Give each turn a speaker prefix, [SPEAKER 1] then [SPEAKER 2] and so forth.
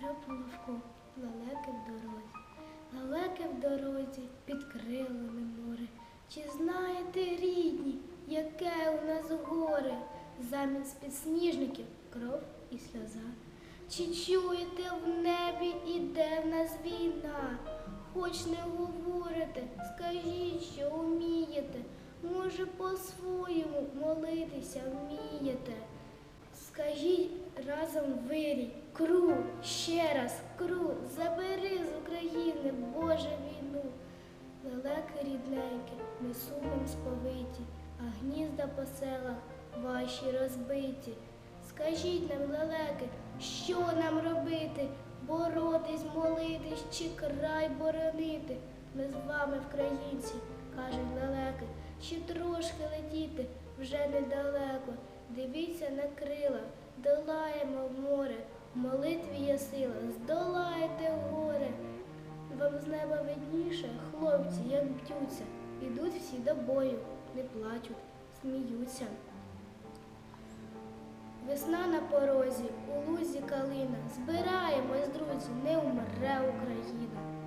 [SPEAKER 1] Тропуловку, лелеки в дорозі, лелеки в дорозі під крилами море. Чи знаєте, рідні, яке у нас горе? Замість підсніжників кров і сльоза. Чи чуєте в небі іде в нас війна? Хоч не говорите, скажіть, що вмієте. Може, по-своєму молитися вмієте. Скажіть разом вирій, кру, ще раз, кру, забери з України, Боже, війну. Лелеки рідненькі, ми сумом сповиті, а гнізда по селах ваші розбиті. Скажіть нам, лелеки, що нам робити? Боротись, молитись чи край боронити? Ми з вами, українці, кажуть лелеки, ще трошки летіти вже недалеко. Дивіться на крила, долаємо море, в молитві є сила, здолаєте горе. Вам з неба видніше, хлопці, як б'ються, ідуть всі до бою, не плачуть, сміються. Весна на порозі, у лузі калина. Збираємось, друзі, не умре Україна.